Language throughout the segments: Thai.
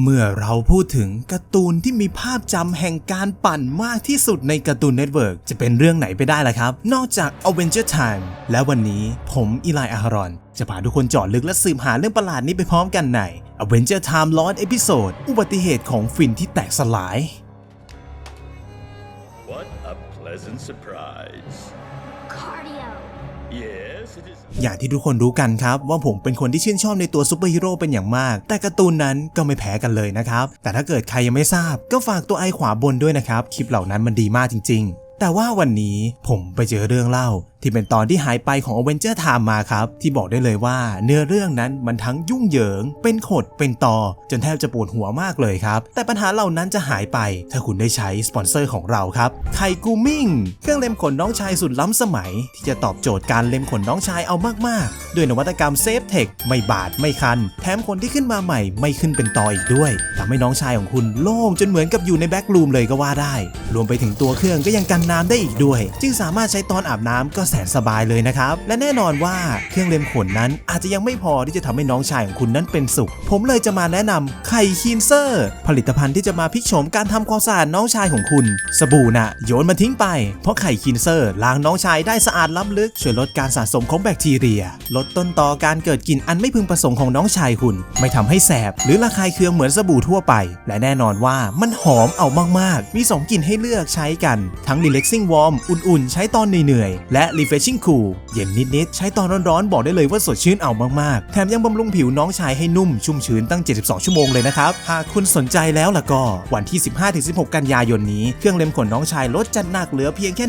เมื่อเราพูดถึงการ์ตูนที่มีภาพจำแห่งการปั่นมากที่สุดในการ์ตูนเน็ตเวิร์กจะเป็นเรื่องไหนไปได้ล่ะครับ นอกจาก Avenger Time และวันนี้ผมอีไลอาฮารอน จะพาทุกคนเจาะลึกและสืบหาเรื่องประหลาดนี้ไปพร้อมกันใน Avenger Time Lost Episode อุบัติเหตุของฟินที่แตกสลาย What a pleasant surprise. อย่างที่ทุกคนรู้กันครับว่าผมเป็นคนที่ชื่นชอบในตัวซูเปอร์ฮีโร่เป็นอย่างมาก แต่การ์ตูนนั้นก็ไม่แพ้กันเลยนะครับ แต่ถ้าเกิดใครยังไม่ทราบ ก็ฝากตัวไอขวาบนด้วยนะครับ คลิปเหล่านั้นมันดีมากจริง ๆ แต่ว่าวันนี้ผมไปเจอเรื่องเล่า ที่เป็นตอนที่หายไปของ Avenger Time มาครับ ที่บอกได้เลยว่า เนื้อเรื่องนั้นมันทั้งยุ่งเหยิง เป็นขดเป็นตอ จนแทบจะปวดหัวมากเลยครับ แต่ปัญหาเหล่านั้นจะหายไป ถ้าคุณได้ใช้สปอนเซอร์ของเราครับไคกูมิ่งเครื่องเล็มขนน้องชายสุดล้ำสมัย ที่จะตอบโจทย์การเล็มขนน้องชายเอามากๆ ด้วยนวัตกรรมเซฟเทคไม่บาดไม่คัน แถมขนที่ขึ้นมาใหม่ ไม่ขึ้นเป็นตออีกด้วยทำให้น้องชายของคุณโล่งจนเหมือนกับอยู่ในแบ็กรูมเลยก็ว่าได้ รวมไปถึงตัวเครื่องก็ยังกันน้ำได้อีกด้วย จึงสามารถใช้ตอนอาบน้ำก็แสนสบายเลยนะครับ และแน่นอนว่าเครื่องเล็มขนนั้นอาจจะยังไม่พอที่จะทำให้น้องชายของคุณนั้นเป็นสุข ผมเลยจะมาแนะนำไข่คีนเซอร์ ผลิตภัณฑ์ที่จะมาพลิกโฉมการทำความสะอาดน้องชายของคุณ สบู่น่ะโยนมันทิ้งไป เพราะไข่คีนเซอร์ล้างน้องชายได้สะอาดล้ำลึกช่วยลดการสะสมของแบคทีเรีย ลดต้นตอการเกิดกลิ่นอันไม่พึงประสงค์ของน้องชายคุณ ไม่ทำให้แสบ หรือระคายเคืองเหมือนสบู่ทั่วไป และแน่นอนว่ามันหอมเอามากๆ มี 2กลิ่นให้เลือกใช้กัน ทั้ง relaxing warm อุ่นๆ ใช้ตอนเหนื่อยๆและ refreshing cool เย็นนิดๆ ใช้ตอนร้อนๆ บอกได้เลยว่าสดชื่นเอามากๆ แถมยังบำรุงผิวน้องชายให้นุ่มชุ่มชื้นตั้ง 72 ชั่วโมงเลยนะครับ หากคุณสนใจแล้วล่ะก็ วันที่ 15-16 กันยายนนี้ เครื่องเล็มขนน้องชายลดจัดหนักเหลือเพียงแค่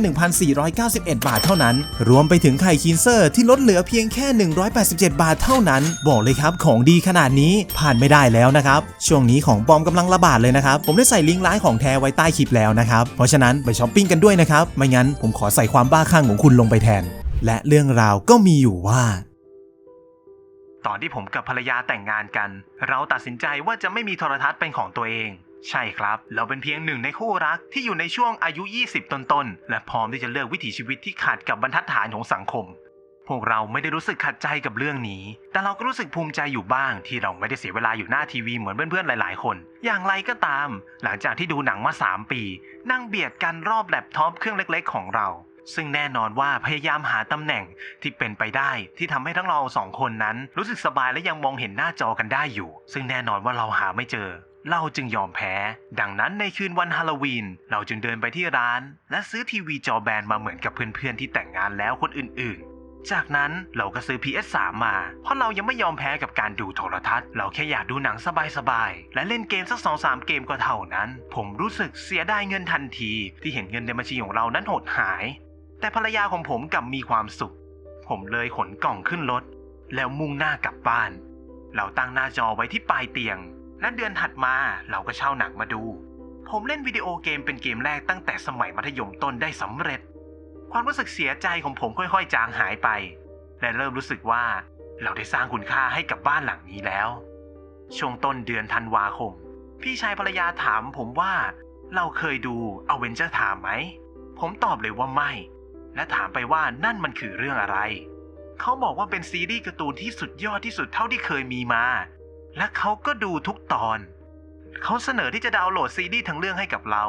1,491 บาทเท่านั้น รวมไปถึงไข่คีนเซอร์ที่ลดเหลือเพียงแค่ 187 บาทเท่านั้น บอกเลยครับของดีขนาดนี้ผ่านไม่ได้แล้วนะครับ ช่วงนี้ของปลอมกำลังระบาดเลยนะครับ ผมได้ใส่ลิงก์ร้านของแท้ไว้ใต้คลิปแล้วนะครับ เพราะฉะนั้นไปช้อปปิ้งกันด้วยนะครับ ไม่งั้นผมขอใส่ความบ้าคลั่งของคุณลงไปแทน และเรื่องราวก็มีอยู่ว่า ตอนที่ผมกับภรรยาแต่งงานกัน เราตัดสินใจว่าจะไม่มีโทรทัศน์เป็นของตัวเอง ใช่ครับ เราเป็นเพียงหนึ่งในคู่รักที่อยู่ในช่วงอายุ 20 ต้นๆ และพร้อมที่จะเลือกวิถีชีวิตที่ขัดกับบรรทัดฐานของสังคมพวกเราไม่ได้รู้สึกขัดใจกับเรื่องนี้ แต่เราก็รู้สึกภูมิใจอยู่บ้าง ที่เราไม่ได้เสียเวลาอยู่หน้าทีวีเหมือนเพื่อนๆ หลายๆ คน อย่างไรก็ตาม หลังจากที่ดูหนังมา 3 ปี นั่งเบียดกันรอบแล็ปท็อปเครื่องเล็กๆ ของเรา ซึ่งแน่นอนว่าพยายามหาตำแหน่งที่เป็นไปได้ ที่ทำให้ทั้งเราสองคนนั้น รู้สึกสบายและยังมองเห็นหน้าจอกันได้อยู่ ซึ่งแน่นอนว่าเราหาไม่เจอ เราจึงยอมแพ้ ดังนั้นในคืนวันฮาโลวีน เราจึงเดินไปที่ร้าน และซื้อทีวีจอแบนมาเหมือนกับเพื่อนๆที่แต่งงานแล้วคนอื่นๆจากนั้นเราก็ซื้อ PS3 มา เพราะเรายังไม่ยอมแพ้กับการดูโทรทัศน์ เราแค่อยากดูหนังสบายๆ และเล่นเกมสักสองสามเกมก็เท่านั้น ผมรู้สึกเสียดายเงินทันที ที่เห็นเงินในบัญชีของเรานั้นหดหาย แต่ภรรยาของผมกลับมีความสุข ผมเลยขนกล่องขึ้นรถ แล้วมุ่งหน้ากลับบ้าน เราตั้งหน้าจอไว้ที่ปลายเตียง และเดือนถัดมาเราก็เช่าหนังมาดู ผมเล่นวิดีโอเกมเป็นเกมแรกตั้งแต่สมัยมัธยมต้นได้สำเร็จ ความรู้สึกเสียใจของผมค่อยๆ จางหายไป และเริ่มรู้สึกว่า เราได้สร้างคุณค่าให้กับบ้านหลังนี้แล้ว ช่วงต้นเดือนธันวาคม พี่ชายภรรยาถามผมว่าเราเคยดู a v e n g e r Time ไหม ผมตอบเลยว่าไม่ และถามไปว่านั่นมันคือเรื่องอะไร เขาบอกว่าเป็นซีรีส์การ์ตูนที่สุดยอดที่สุดเท่าที่เคยมีมา และเขาก็ดูทุกตอน เขาเสนอที่จะดาวน์โหลดซีรีส์ทั้งเรื่องให้กับเรา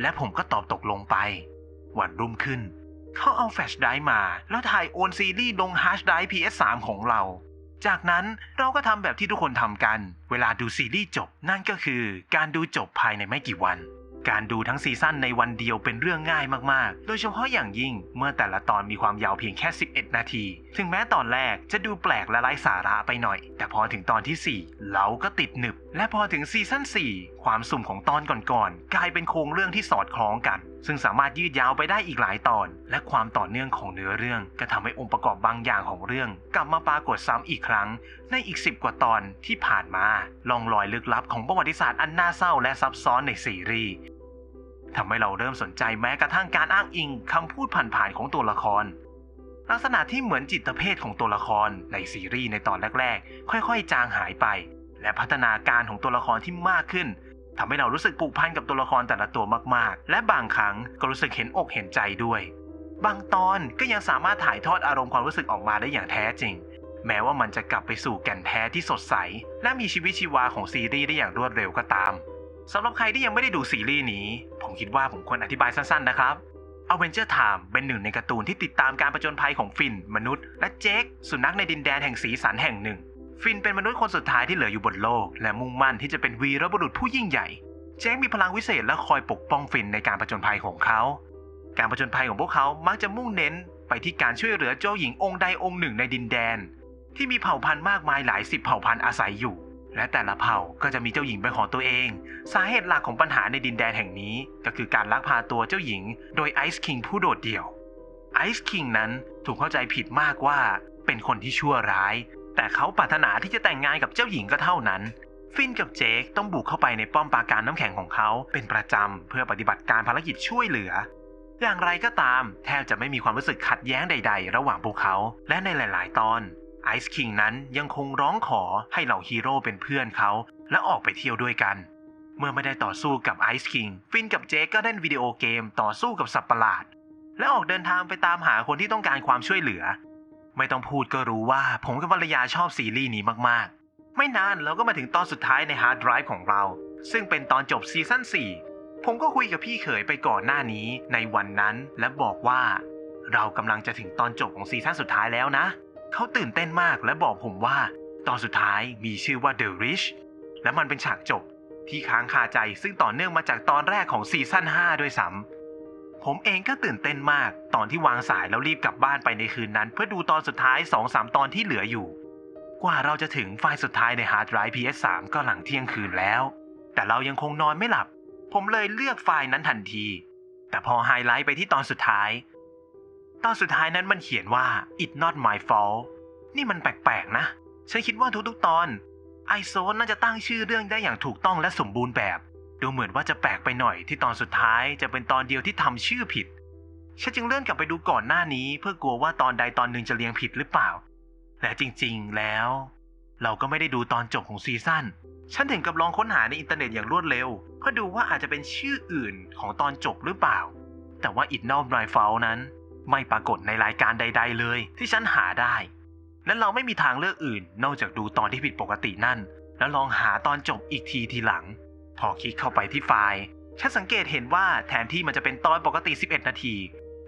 และผมก็ตอบตกลงไป วันรุ่งขึ้น เขาเอาแฟลชไดร์มา แล้วถ่ายโอนซีรีส์ลงฮาร์ดไดร์ PS3 ของเรา จากนั้นเราก็ทำแบบที่ทุกคนทำกัน เวลาดูซีรีส์จบ นั่นก็คือการดูจบภายในไม่กี่วัน การดูทั้งซีซั่นในวันเดียวเป็นเรื่องง่ายมากๆ โดยเฉพาะอย่างยิ่งเมื่อแต่ละตอนมีความยาวเพียงแค่ 11 นาที ถึงแม้ตอนแรกจะดูแปลกและไร้สาระไปหน่อย แต่พอถึงตอนที่ 4 เราก็ติดหนึบ และพอถึงซีซั่น 4 ความสุ่มของตอนก่อนๆกลายเป็นโครงเรื่องที่สอดคล้องกัน ซึ่งสามารถยืดยาวไปได้อีกหลายตอน และความต่อเนื่องของเนื้อเรื่อง ก็ทำให้องค์ประกอบบางอย่างของเรื่อง กลับมาปรากฏซ้ำอีกครั้ง ในอีก 10 กว่าตอนที่ผ่านมาลองรอยลึกลับของประวัติศาสตร์อันน่าเศร้าและซับซ้อนในซีรีส์ ทำให้เราเริ่มสนใจแม้กระทั่งการอ้างอิงคำพูดผ่านๆของตัวละคร ลักษณะที่เหมือนจิตเภทของตัวละครในซีรีส์ในตอนแรกๆ ค่อยๆ จางหายไป และพัฒนาการของตัวละครที่มากขึ้นทำให้เรารู้สึกผูกพันกับตัวละครแต่ละตัวมากๆ และบางครั้งก็รู้สึกเห็นอกเห็นใจด้วย บางตอนก็ยังสามารถถ่ายทอดอารมณ์ความรู้สึกออกมาได้อย่างแท้จริง แม้ว่ามันจะกลับไปสู่แก่นแท้ที่สดใส และมีชีวิตชีวาของซีรีส์ได้อย่างรวดเร็วก็ตาม สำหรับใครที่ยังไม่ได้ดูซีรีส์นี้ ผมคิดว่าผมควรอธิบายสั้นๆนะครับ Avenger Time เป็นหนึ่งในการ์ตูนที่ติดตามการประจนภัยของฟิน มนุษย์ และเจคสุนัขในดินแดนแห่งสีสันแห่งหนึ่ง ฟินเป็นมนุษย์คนสุดท้ายที่เหลืออยู่บนโลก และมุ่งมั่นที่จะเป็นวีรบุรุษผู้ยิ่งใหญ่ เจคมีพลังวิเศษและคอยปกป้องฟินในการประจนภัยของเขา การประจนภัยของพวกเขามักจะมุ่งเน้น ไปที่การช่วยเหลือเจ้าหญิงองค์ใดองค์หนึ่งในดินแดน ที่มีเผ่าพันธุ์มากมายหลายสิบเผ่าพันธุ์อาศัยอยู่ และแต่ละเผ่าก็จะมีเจ้าหญิงเป็นของตัวเอง สาเหตุหลักของปัญหาในดินแดนแห่งนี้ ก็คือการลักพาตัวเจ้าหญิง โดยไอซ์คิงผู้โดดเดี่ยวไอซ์คิงนั้นถูกเข้าใจผิดมากว่าเป็นคนที่ชั่วร้าย แต่เขาปรารถนาที่จะแต่งงานกับเจ้าหญิงก็เท่านั้น ฟินกับเจคต้องบุกเข้าไปในป้อมปราการน้ำแข็งของเขา เป็นประจำเพื่อปฏิบัติการภารกิจช่วยเหลือ อย่างไรก็ตาม แทบจะไม่มีความรู้สึกขัดแย้งใด ๆ ระหว่างพวกเขา และในหลาย ๆ ตอน ไอซ์คิงนั้นยังคงร้องขอให้เหล่าฮีโร่เป็นเพื่อนเขา และออกไปเที่ยวด้วยกัน เมื่อไม่ได้ต่อสู้กับไอซ์คิงฟินกับเจคก็เล่นวิดีโอเกมต่อสู้กับสัตว์ประหลาด และออกเดินทางไปตามหาคนที่ต้องการความช่วยเหลือ ไม่ต้องพูดก็รู้ว่าผมกับภรรยาชอบซีรีส์นี้มากๆ ไม่นานเราก็มาถึงตอนสุดท้ายในฮาร์ดไดรฟ์ของเรา ซึ่งเป็นตอนจบซีซั่น4ผมก็คุยกับพี่เขยไปก่อนหน้านี้ในวันนั้น และบอกว่า เรากำลังจะถึงตอนจบของซีซั่นสุดท้ายแล้วนะ เขาตื่นเต้นมากและบอกผมว่า ตอนสุดท้ายมีชื่อว่า The Rich และมันเป็นฉากจบที่ค้างคาใจซึ่งต่อเนื่องมาจากตอนแรกของซีซั่น5ด้วยซ้ำผมเองก็ตื่นเต้นมากตอนที่วางสายแล้วรีบกลับบ้านไปในคืนนั้น เพื่อดูตอนสุดท้าย 2-3 ตอนที่เหลืออยู่ กว่าเราจะถึงไฟล์สุดท้ายในฮาร์ดไดรฟ์ PS3 ก็หลังเที่ยงคืนแล้ว แต่เรายังคงนอนไม่หลับ ผมเลยเลือกไฟล์นั้นทันที แต่พอไฮไลท์ไปที่ตอนสุดท้าย ตอนสุดท้ายนั้นมันเขียนว่า it not my fault นี่มันแปลกๆนะ ฉันคิดว่าทุกๆตอนไอโซนน่าจะตั้งชื่อเรื่องได้อย่างถูกต้องและสมบูรณ์แบบ ดูเหมือนว่าจะแปลกไปหน่อยที่ตอนสุดท้ายจะเป็นตอนเดียวที่ทำชื่อผิด ฉันจึงเลื่อนกลับไปดูก่อนหน้านี้ เพื่อกลัวว่าตอนใดตอนหนึ่งจะเรียงผิดหรือเปล่า และจริงๆแล้ว เราก็ไม่ได้ดูตอนจบของซีซั่น ฉันถึงกับลองค้นหาในอินเทอร์เน็ตอย่างรวดเร็ว เพื่อดูว่าอาจจะเป็นชื่ออื่นของตอนจบหรือเปล่า แต่ว่า It Not My Fault นั้น ไม่ปรากฏในรายการใด ๆ เลย ที่ฉันหาได้ และเราไม่มีทางเลือกอื่น นอกจากดูตอนที่ผิดปกตินั่น แล้วลองหาตอนจบอีกทีทีหลัง พอคลิกเข้าไปที่ไฟล์ ฉันสังเกตเห็นว่าแทนที่มันจะเป็นตอนปกติ 11 นาที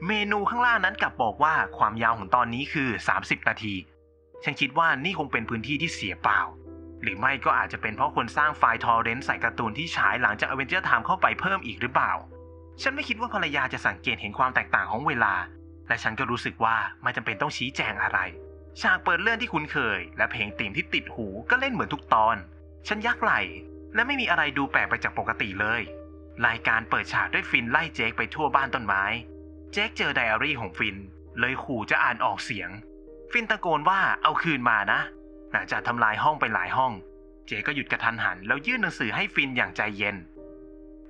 เมนูข้างล่างนั้นกลับบอกว่าความยาวของตอนนี้คือ 30 นาที ฉันคิดว่านี่คงเป็นพื้นที่ที่เสียเปล่า หรือไม่ก็อาจจะเป็นเพราะคนสร้างไฟล์ทอร์เรนต์ใส่การ์ตูนที่ฉายหลังจาก Avenger Time เข้าไปเพิ่มอีกหรือเปล่าฉันไม่คิดว่าภรรยาจะสังเกตเห็นความแตกต่างของเวลา และฉันก็รู้สึกว่าไม่จำเป็นต้องชี้แจงอะไรฉากเปิดเรื่องที่คุ้นเคย และเพลงธีมที่ติดหูก็เล่นเหมือนทุกตอน ฉันยักไหลและไม่มีอะไรดูแปลกไปจากปกติเลย รายการเปิดฉากด้วยฟินไล่เจคไปทั่วบ้านต้นไม้ เจคเจอไดอารี่ของฟิน เลยขู่จะอ่านออกเสียง ฟินตะโกนว่าเอาคืนมานะหลังจากทำลายห้องไปหลายห้อง เจก็หยุดกระทันหัน แล้วยื่นหนังสือให้ฟินอย่างใจเย็น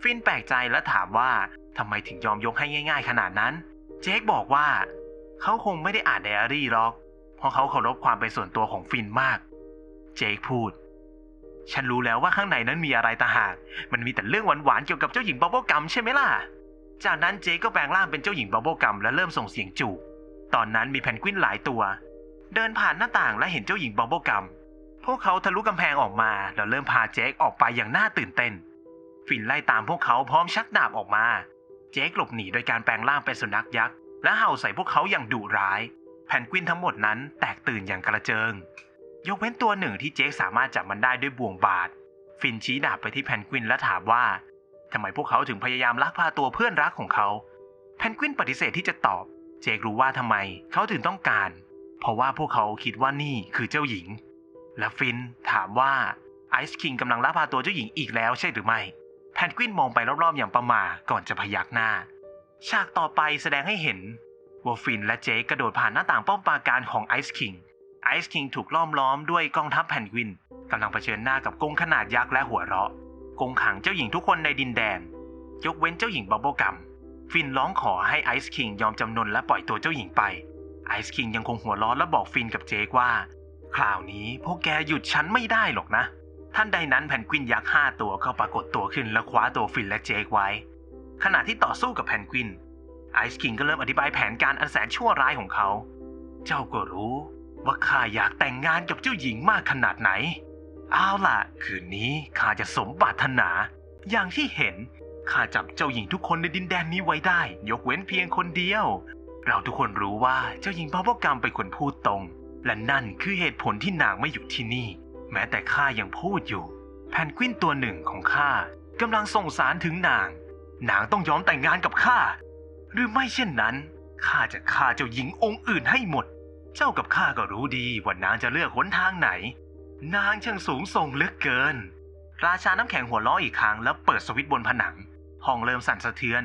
ฟินแปลกใจและถามว่าทำไมถึงยอมยกให้ง่าย ๆ ขนาดนั้น เจคบอกว่า เขาคงไม่ได้อ่านไดอารี่หรอก เพราะเขาเคารพความเป็นส่วนตัวของฟินมาก เจคพูด ฉันรู้แล้วว่าข้างในนั้นมีอะไรต่างหาก มันมีแต่เรื่องหวานๆเกี่ยวกับเจ้าหญิงบับเบิลกัมใช่ไหมล่ะ จากนั้นเจคก็แปลงร่างเป็นเจ้าหญิงบับเบิลกัมและเริ่มส่งเสียงจูบ ตอนนั้นมีแพนกวินหลายตัว เดินผ่านหน้าต่างและเห็นเจ้าหญิงบับเบิลกัม พวกเขาทะลุกำแพงออกมาแล้วเริ่มพาเจคออกไปอย่างน่าตื่นเต้น ฟินไล่ตามพวกเขาพร้อมชักดาบออกมา เจคหลบหนีโดยการแปลงร่างเป็นสุนัขยักษ์และเห่าใส่พวกเขาอย่างดุร้าย แพนกวินทั้งหมดนั้นแตกตื่นอย่างกระเจิง ยกเว้นตัวหนึ่งที่เจคสามารถจับมันได้ด้วยบ่วงบาด ฟินชี้ดาบไปที่แพนกวินและถามว่าทำไมพวกเขาถึงพยายามลักพาตัวเพื่อนรักของเขา แพนกวินปฏิเสธที่จะตอบ เจครู้ว่าทำไมเขาถึงต้องการ เพราะว่าพวกเขาคิดว่านี่คือเจ้าหญิง และฟินถามว่าไอซ์คิงกำลังลักพาตัวเจ้าหญิงอีกแล้วใช่หรือไม่ พนกวินมองไปรอบๆอย่างประหม่าก่อนจะพยักหน้า ฉากต่อไปแสดงให้เห็นว่าฟินและเจคกระโดดผ่านหน้าต่างป้อมปราการของไอซ์คิง ไอซ์คิงถูกล้อมล้อมด้วยกองทัพแพนกวินกำลังเผชิญหน้ากับกงขนาดยักษ์และหัวเราะ กงขังเจ้าหญิงทุกคนในดินแดน ยกเว้นเจ้าหญิงบับเบิลกัม ฟินร้องขอให้ไอซ์คิงยอมจำนนและปล่อยตัวเจ้าหญิงไป ไอซ์คิงยังคงหัวเร้อนและบอกฟินกับเจคว่า คราวนี้พวกแกหยุดฉันไม่ได้หรอกนะ ท่านใดนั้นแพนกวินยักษ์ห้าตัวก็ปรากฏตัวขึ้นและคว้าตัวฟินและเจคไว้ ขณะที่ต่อสู้กับแพนกวิน ไอซ์คิงก็เริ่มอธิบายแผนการอันแสนชั่วร้ายของเขา เจ้าก็รู้ว่าข้าอยากแต่งงานกับเจ้าหญิงมากขนาดไหน เอาล่ะ คืนนี้ข้าจะสมปรารถนา อย่างที่เห็นข้าจับเจ้าหญิงทุกคนในดินแดนนี้ไว้ได้ ยกเว้นเพียงคนเดียว เราทุกคนรู้ว่าเจ้าหญิงบับเบิลกัมเป็นคนพูดตรง และนั่นคือเหตุผลที่นางไม่อยู่ที่นี่ แม้แต่ข้ายังพูดอยู่ แพนกวินตัวหนึ่งของข้ากำลังส่งสารถึงนาง นางต้องยอมแต่งงานกับข้า หรือไม่เช่นนั้นข้าจะฆ่าเจ้าหญิงองค์อื่นให้หมด เจ้ากับข้าก็รู้ดีว่านางจะเลือกหนทางไหน นางช่างสูงส่งเหลือกเกิน ราชาน้ำแข็งหัวล้ออีกครั้งแล้วเปิดสวิตช์บนผนัง ห้องเริ่มสั่นสะเทือน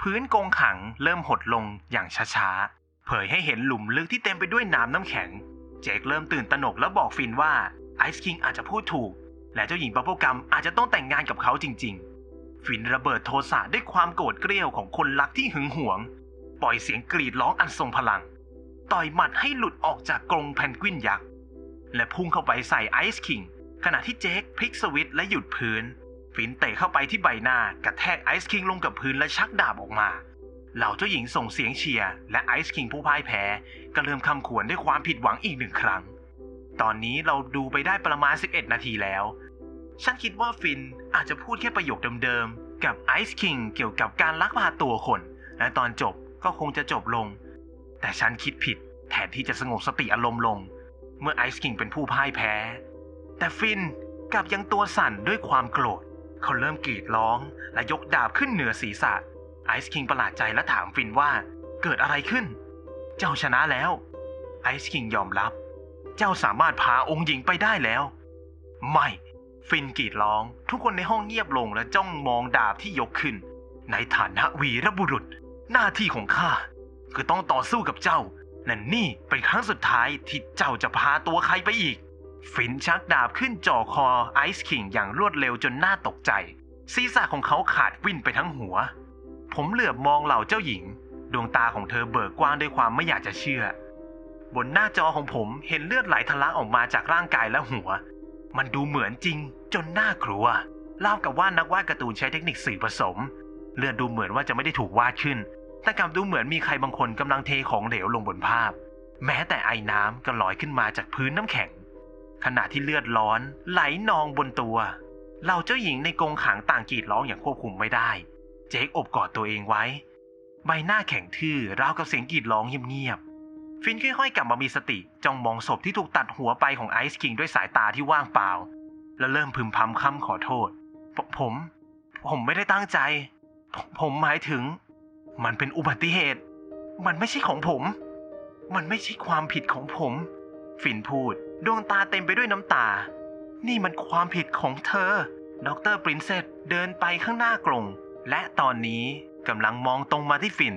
พื้นกรงขังเริ่มหดลงอย่างช้าๆ เผยให้เห็นหลุมลึกที่เต็มไปด้วยน้ำน้ำแข็ง เจคเริ่มตื่นตระหนกแล้วบอกฟินว่า ไอซ์คิงอาจจะพูดถูก และเจ้าหญิงบับเบิลกัมอาจจะต้องแต่งงานกับเขาจริง ๆ ฟินระเบิดโทสะด้วยความโกรธเกรี้ยวของคนรักที่หึงหวง ปล่อยเสียงกรีดร้องอันทรงพลัง ต่อยหมัดให้หลุดออกจากกรงแพนกวินยักษ์ และพุ่งเข้าไปใส่ไอซ์คิงขณะที่เจคพลิกสวิตช์และหยุดพื้น ฟินเตะเข้าไปที่ใบหน้ากระแทกไอซ์คิงลงกับพื้นและชักดาบออกมาเหล่าเจ้าหญิงส่งเสียงเชียร์และไอซ์คิงผู้พ่ายแพ้ ก็เริ่มคำขวนด้วยความผิดหวังอีกหนึ่งครั้ง ตอนนี้เราดูไปได้ประมาณ 11 นาทีแล้ว ฉันคิดว่าฟินอาจจะพูดแค่ประโยคเดิมๆ กับไอซ์คิงเกี่ยวกับการลักพาตัวคน และตอนจบก็คงจะจบลง แต่ฉันคิดผิดแทนที่จะสงบสติอารมณ์ลง เมื่อไอซ์คิงเป็นผู้พ่ายแพ้ แต่ฟินกลับยังตัวสั่นด้วยความโกรธ เขาเริ่มกรีดร้องและยกดาบขึ้นเหนือศีรษะ ไอซ์คิงประหลาดใจและถามฟินว่าเกิดอะไรขึ้น เจ้าชนะแล้ว ไอซ์คิงยอมรับ เจ้าสามารถพาองค์หญิงไปได้แล้ว ไม่ ฟินกรีดร้อง ทุกคนในห้องเงียบลงและจ้องมองดาบที่ยกขึ้น ในฐานะวีรบุรุษ หน้าที่ของข้าคือต้องต่อสู้กับเจ้า และนี่เป็นครั้งสุดท้ายที่เจ้าจะพาตัวใครไปอีก ฟินชักดาบขึ้นจ่อคอไอซ์คิงอย่างรวดเร็วจนน่าตกใจ ศีรษะของเขาขาดวิ่นไปทั้งหัว ผมเหลือบมองเหล่าเจ้าหญิง ดวงตาของเธอเบิกกว้างด้วยความไม่อยากจะเชื่อ บนหน้าจอของผมเห็นเลือดไหลทะลักออกมาจากร่างกายและหัว มันดูเหมือนจริงจนน่ากลัวเล่ากับว่านักวาดการ์ตูนใช้เทคนิคสื่อผสม เลือดดูเหมือนว่าจะไม่ได้ถูกวาดขึ้น แต่กลับดูเหมือนมีใครบางคนกำลังเทของเหลวลงบนภาพ แม้แต่ไอ้น้ำก็ลอยขึ้นมาจากพื้นน้ำแข็ง ขณะที่เลือดร้อน ไหลนองบนตัวเหล่าเจ้าหญิงในกรงขังต่างกรีดร้องอย่างควบคุมไม่ได้ เจคอบกอดตัวเองไว้ ใบหน้าแข็งทื่อราวกับเสียงกรีดร้องเงียบ ฟินค่อยๆกลับมามีสติจ้องมองศพที่ถูกตัดหัวไปของไอซ์คิงด้วยสายตาที่ว่างเปล่า แล้วเริ่มพึมพำคำขอโทษ ผม ผมไม่ได้ตั้งใจผมผมหมายถึง มันเป็นอุบัติเหตุ มันไม่ใช่ของผม มันไม่ใช่ความผิดของผม ฟินพูด ดวงตาเต็มไปด้วยน้ำตา นี่มันความผิดของเธอ ดรปรินเซสเดินไปข้างหน้ากรงและตอนนี้กำลังมองตรงมาที่ฟิน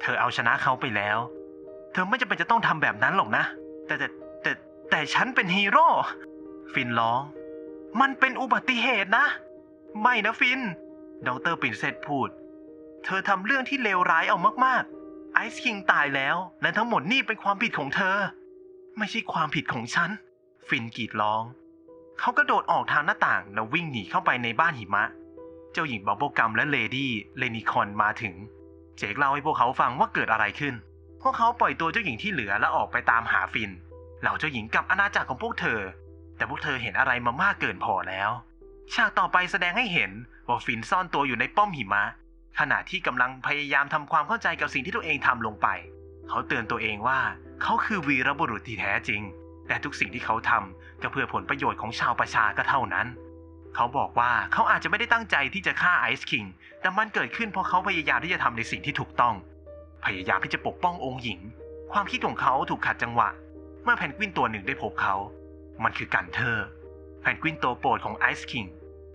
เธอเอาชนะเขาไปแล้ว เธอไม่จำเป็นจะต้องทำแบบนั้นหรอกนะ แต่แต่แต่แต่ฉันเป็นฮีโร่ ฟินร้อง มันเป็นอุบัติเหตุนะ ไม่นะฟิน ดรปรินเซสพูด เธอทำเรื่องที่เลวร้ายเอามากๆ ไอซ์คิงตายแล้ว และทั้งหมดนี่เป็นความผิดของเธอ ไม่ใช่ความผิดของฉัน ฟินกรีดร้อง เขากระโดดออกทางหน้าต่างแล้ววิ่งหนีเข้าไปในบ้านหิมะ เจ้าหญิงบับเบิลกัมและเลดี้เลนิคอนมาถึง เจคเล่าให้พวกเขาฟังว่าเกิดอะไรขึ้น พวกเขาปล่อยตัวเจ้าหญิงที่เหลือและออกไปตามหาฟิน เหล่าเจ้าหญิงกับอาณาจักรของพวกเธอ แต่พวกเธอเห็นอะไรมามากเกินพอแล้ว ฉากต่อไปแสดงให้เห็นว่าฟินซ่อนตัวอยู่ในป้อมหิมะ ขณะที่กำลังพยายามทำความเข้าใจกับสิ่งที่ตัวเองทำลงไป เขาเตือนตัวเองว่าเขาคือวีรบุรุษที่แท้จริง แต่ทุกสิ่งที่เขาทำก็เพื่อผลประโยชน์ของชาวประชาก็เท่านั้น เขาบอกว่าเขาอาจจะไม่ได้ตั้งใจที่จะฆ่าไอซ์คิง แต่มันเกิดขึ้นเพราะเขาพยายามที่จะทำในสิ่งที่ถูกต้อง พยายามที่จะปกป้ององค์หญิง ความคิดของเขาถูกขัดจังหวะ เมื่อแพนกวินตัวหนึ่งได้พบเขา มันคือกันเทอร์แพนกวินตัวโปรดของไอซ์คิง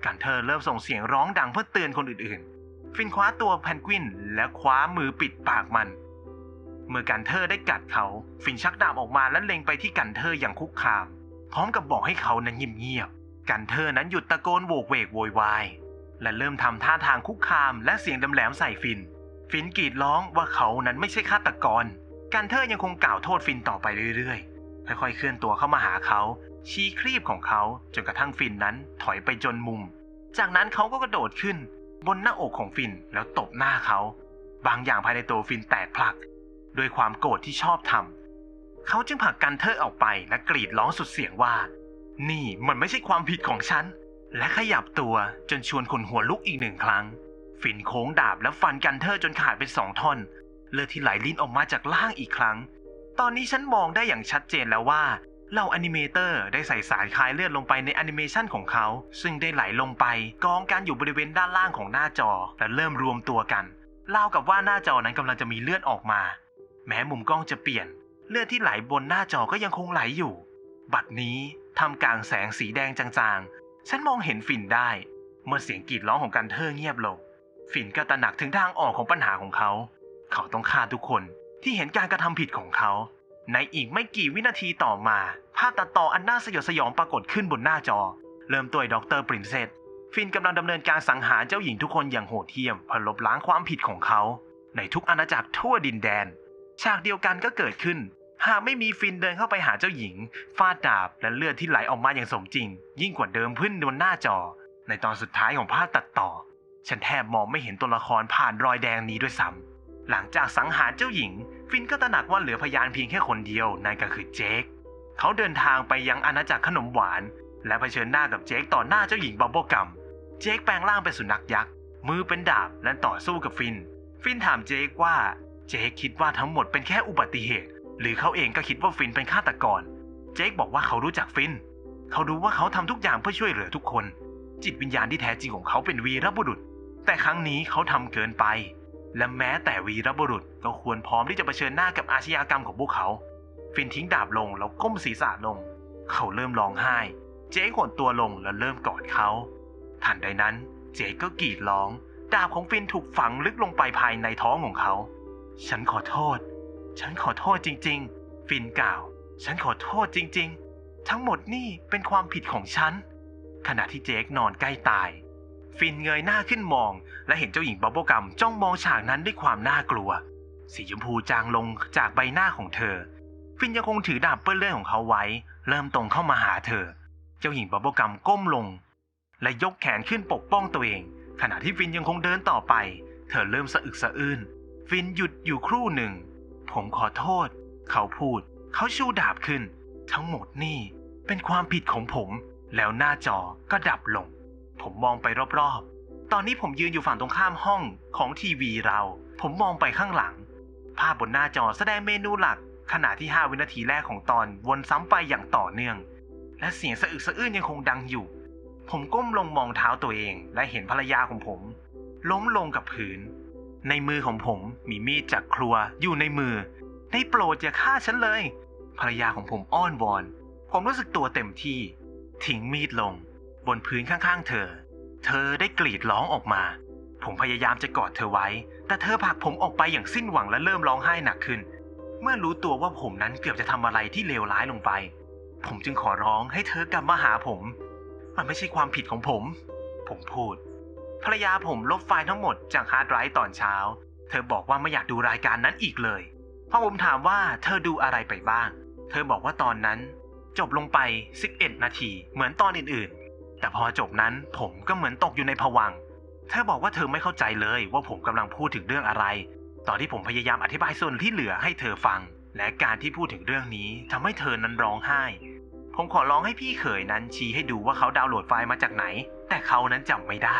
กันเทอร์เริ่มส่งเสียงร้องดังเพื่อเตือนคนอื่นๆ ฟินคว้าตัวแพนกวินและคว้ามือปิดปากมัน เมื่อกันเทอร์ได้กัดเขา ฟินชักดาบออกมาและเล็งไปที่กันเทอร์อย่างคุกคาม พร้อมกับบอกให้เขานั้นเงียบๆ กันเทอร์นั้นหยุดตะโกนโวกเวกโวยวาย และเริ่มทำท่าทางคุกคามและเสียงดำแหลมใส่ฟิน ฟินกรีดร้องว่าเขานั้นไม่ใช่ฆาตกรกันเทอร์ยังคงกล่าวโทษฟินต่อไปเรื่อยๆ ค่อยๆ เคลื่อนตัวเข้ามาหาเขา ชี้ครีบของเขาจนกระทั่งฟินนั้นถอยไปจนมุม จากนั้นเขาก็กระโดดขึ้น บนหน้าอกของฟินแล้วตบหน้าเขา บางอย่างภายในตัวฟินแตกพลักด้วยความโกรธที่ชอบทำเขาจึงผลักกันเธอออกไปและกรีดร้องสุดเสียงว่า นี่มันไม่ใช่ความผิดของฉัน และขยับตัวจนชวนคนหัวลุกอีกหนึ่งครั้ง ฝินโค้งดาบและฟันกันเธอจนขาดเป็นสองท่อน เลือดที่ไหลลิ้นออกมาจากล่างอีกครั้ง ตอนนี้ฉันมองได้อย่างชัดเจนแล้วว่าเหล่าแอนิเมเตอร์ได้ใส่สารคลายเลือดลงไปในแอนิเมชันของเขา ซึ่งได้ไหลลงไปกองกันอยู่บริเวณด้านล่างของหน้าจอ และเริ่มรวมตัวกันรากับว่าหน้าจอนั้นกำลังจะมีเลือดออกมา แม้มุมกล้องจะเปลี่ยน เลือดที่ไหลบนหน้าจอก็ยังคงไหลอยู่ บัดนี้ทำกลางแสงสีแดงจางๆ ฉันมองเห็นฝิ่นได้ เมื่อเสียงกรีดร้องของกันเทอเงียบลง ฝินก็ตระหนักถึงทางออกของปัญหาของเขา เขาต้องฆ่าทุกคนที่เห็นการกระทำผิดของเขา ในอีกไม่กี่วินาทีต่อมา ภาพตัดต่ออันน่าสยดสยองปรากฏขึ้นบนหน้าจอ เริ่มตัวด็อกเตอร์ปรินเซสฟินกำลังดำเนินการสังหารเจ้าหญิงทุกคนอย่างโหดเหี้ยมเพื่อลบล้างความผิดของเขา ในทุกอาณาจักรทั่วดินแดน ฉากเดียวกันก็เกิดขึ้น หากไม่มีฟินเดินเข้าไปหาเจ้าหญิง ฟาดดาบและเลือดที่ไหลออกมาอย่างสมจริง ยิ่งกว่าเดิมขึ้นบนหน้าจอ ในตอนสุดท้ายของภาพตัดต่อ ฉันแทบมองไม่เห็นตัวละครผ่านรอยแดงนี้ด้วยซ้ำหลังจากสังหารเจ้าหญิง ฟินก็ตระหนักว่าเหลือพยานเพียงแค่คนเดียวนั่นก็คือเจคเขาเดินทางไปยังอาณาจักรขนมหวาน และเผชิญหน้ากับเจคต่อหน้าเจ้าหญิงบับเบิลกัมเจคแปลงร่างเป็นสุนัขยักษ์มือเป็นดาบและต่อสู้กับฟิน ฟินถามเจคว่าเจคคิดว่าทั้งหมดเป็นแค่อุบัติเหตุ หรือเขาเองก็คิดว่าฟินเป็นฆาตกร เจคบอกว่าเขารู้จักฟิน เขารู้ว่าเขาทำทุกอย่างเพื่อช่วยเหลือทุกคน จิตวิญญาณที่แท้จริงของเขาเป็นวีรบุรุษ แต่ครั้งนี้เขาทำเกินไป และแม้แต่วีรบุรุษก็ควรพร้อมที่จะเผชิญหน้ากับอาชญากรรมของพวกเขา ฟินทิ้งดาบลงแล้วก้มศีรษะลง เขาเริ่มร้องไห้ เจ๊กดตัวลงแล้วเริ่มกอดเขา ทันใดนั้น เจ๊ก็กรีดร้อง ดาบของฟินถูกฝังลึกลงไปภายในท้องของเขา ฉันขอโทษ ฉันขอโทษจริง ๆ ฟินกล่าว ฉันขอโทษจริง ๆ ทั้งหมดนี่เป็นความผิดของฉันขณะที่เจคนอนใกล้ตาย ฟินเงยหน้าขึ้นมอง และเห็นเจ้าหญิงบับเบิลกัมจ้องมองฉากนั้นด้วยความน่ากลัว สีชมพูจางลงจากใบหน้าของเธอ ฟินยังคงถือดาบเปื้อนเลือดของเขาไว้ เริ่มตรงเข้ามาหาเธอ เจ้าหญิงบับเบิลกัมก้มลง และยกแขนขึ้นปกป้องตัวเอง ขณะที่ฟินยังคงเดินต่อไป เธอเริ่มสะอึกสะอื้นฟินหยุดอยู่ครู่หนึ่ง ผมขอโทษ เขาพูด เขาชูดาบขึ้น ทั้งหมดนี่เป็นความผิดของผม แล้วหน้าจอก็ดับลง ผมมองไปรอบๆ ตอนนี้ผมยืนอยู่ฝั่งตรงข้ามห้องของทีวีเรา ผมมองไปข้างหลัง ภาพบนหน้าจอแสดงเมนูหลัก ขณะที่ 5 วินาทีแรกของตอนวนซ้ำไปอย่างต่อเนื่อง และเสียงสะอึกสะอื้นยังคงดังอยู่ ผมก้มลงมองเท้าตัวเองและเห็นภรรยาของผม ล้มลงกับพื้น ในมือของผมมีมีดจากครัวอยู่ในมือ ได้โปรดอย่าฆ่าฉันเลย ภรรยาของผมอ้อนวอน ผมรู้สึกตัวเต็มที่ทิ้งมีดลง บนพื้นข้างๆ เธอ เธอได้กรีดร้องออกมา ผมพยายามจะกอดเธอไว้ แต่เธอผลักผมออกไปอย่างสิ้นหวังและเริ่มร้องไห้หนักขึ้น เมื่อรู้ตัวว่าผมนั้นเกือบจะทำอะไรที่เลวร้ายลงไป ผมจึงขอร้องให้เธอกลับมาหาผม มันไม่ใช่ความผิดของผม ผมพูด ภรรยาผมลบไฟล์ทั้งหมดจากฮาร์ดไดรฟ์ตอนเช้า เธอบอกว่าไม่อยากดูรายการนั้นอีกเลยพอผมถามว่าเธอดูอะไรไปบ้าง เธอบอกว่าตอนนั้น จบลงไป 11 นาที เหมือนตอนอื่นๆ แต่พอจบนั้นผมก็เหมือนตกอยู่ในภวังเธอบอกว่าเธอไม่เข้าใจเลยว่าผมกำลังพูดถึงเรื่องอะไร ตอนที่ผมพยายามอธิบายส่วนที่เหลือให้เธอฟัง และการที่พูดถึงเรื่องนี้ทำให้เธอนั้นร้องไห้ ผมขอร้องให้พี่เขยนั้นชี้ให้ดูว่าเขาดาวน์โหลดไฟล์มาจากไหน แต่เขานั้นจำไม่ได้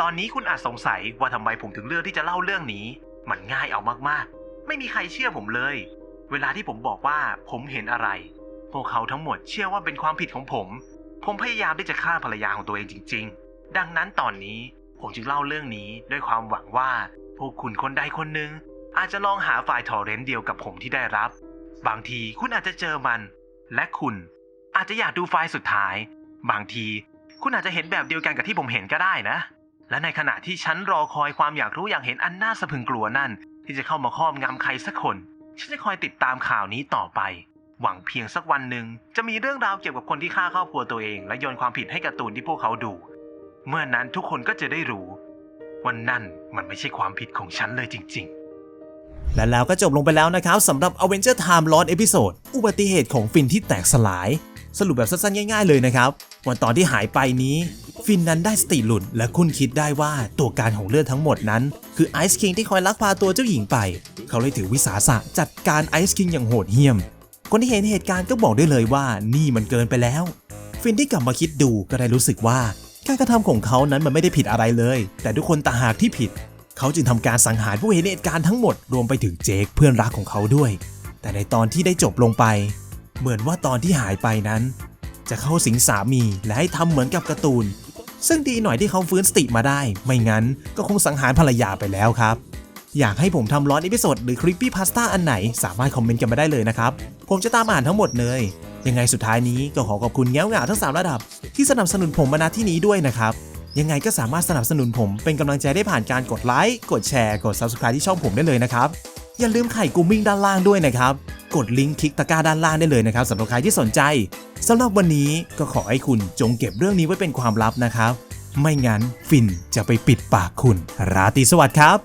ตอนนี้คุณอาจสงสัยว่าทำไมผมถึงเลือกที่จะเล่าเรื่องนี้ มันง่ายเอามากๆ ไม่มีใครเชื่อผมเลย เวลาที่ผมบอกว่าผมเห็นอะไร พวกเขาทั้งหมดเชื่อว่าเป็นความผิดของผม ผมพยายามที่จะฆ่าภรรยาของตัวเองจริง ๆ ดังนั้นตอนนี้ผมจึงเล่าเรื่องนี้ด้วยความหวังว่าพวกคุณคนใดคนหนึ่งอาจจะลองหาไฟล์ทอร์เรนต์เดียวกับผมที่ได้รับ บางทีคุณอาจจะเจอมัน และคุณอาจจะอยากดูไฟล์สุดท้าย บางทีคุณอาจจะเห็นแบบเดียวกันกับที่ผมเห็นก็ได้นะ และในขณะที่ฉันรอคอยความอยากรู้อยากเห็นอันน่าสะพึงกลัวนั่น ที่จะเข้ามาครอบงำใครสักคน ฉันจะคอยติดตามข่าวนี้ต่อไป หวังเพียงสักวันหนึ่งจะมีเรื่องราวเกี่ยวกับคนที่ฆ่าครอบครัวตัวเอง และโยนความผิดให้การ์ตูนที่พวกเขาดู เมื่อนั้นทุกคนก็จะได้รู้ว่านั่นมันไม่ใช่ความผิดของฉันเลยจริง ๆและแล้วก็จบลงไปแล้วนะครับสำหรับ Avenger Time Lost Episode อุบัติเหตุของฟินที่แตกสลาย สรุปแบบสั้นๆง่ายๆเลยนะครับ วันตอนที่หายไปนี้ ฟินนั้นได้สติหลุดและคุณคิดได้ว่าตัวการของเรื่องทั้งหมดนั้น คือไอซ์คิงที่คอยลักพาตัวเจ้าหญิงไป เขาเลยถือวิสาสะจัดการไอซ์คิงอย่างโหดเหี้ยม คนที่เห็นเหตุการณ์ก็บอกได้เลยว่านี่มันเกินไปแล้ว ฟินที่กลับมาคิดดูก็ได้รู้สึกว่าการกระทำของเขานั้นมันไม่ได้ผิดอะไรเลย แต่ทุกคนต่างหากที่ผิด เขาจึงทำการสังหารผู้เห็นเหตุการณ์ทั้งหมดรวมไปถึงเจคเพื่อนรักของเขาด้วย แต่ในตอนที่ได้จบลงไป เหมือนว่าตอนที่หายไปนั้น จะเข้าสิงสามีและให้ทำเหมือนกับการ์ตูน ซึ่งดีหน่อยที่เขาฟื้นสติมาได้ ไม่งั้นก็คงสังหารภรรยาไปแล้วครับ อยากให้ผมทำร้อนอีพิโซดหรือคลิปปี้พาสต้าอันไหน สามารถคอมเมนต์กันมาได้เลยนะครับ ผมจะตามอ่านทั้งหมดเลย ยังไงสุดท้ายนี้ก็ขอขอบคุณแง้วเหงาทั้ง 3 ระดับ ที่สนับสนุนผมมาณที่นี้ด้วยนะครับ ยังไงก็สามารถสนับสนุนผมเป็นกำลังใจได้ผ่านการกดไลค์กดแชร์กด Subscribe ที่ช่องผมได้เลยนะครับอย่าลืมไข่กูมิ่งด้านล่างด้วยนะครับกดลิงก์คลิกตะกร้าด้านล่างได้เลยนะครับสำหรับใครที่สนใจสำหรับวันนี้ก็ขอให้คุณจงเก็บเรื่องนี้ไว้เป็นความลับนะครับ ไม่งั้นฟินจะไปปิดปากคุณ ราตรีสวัสดิ์ครับ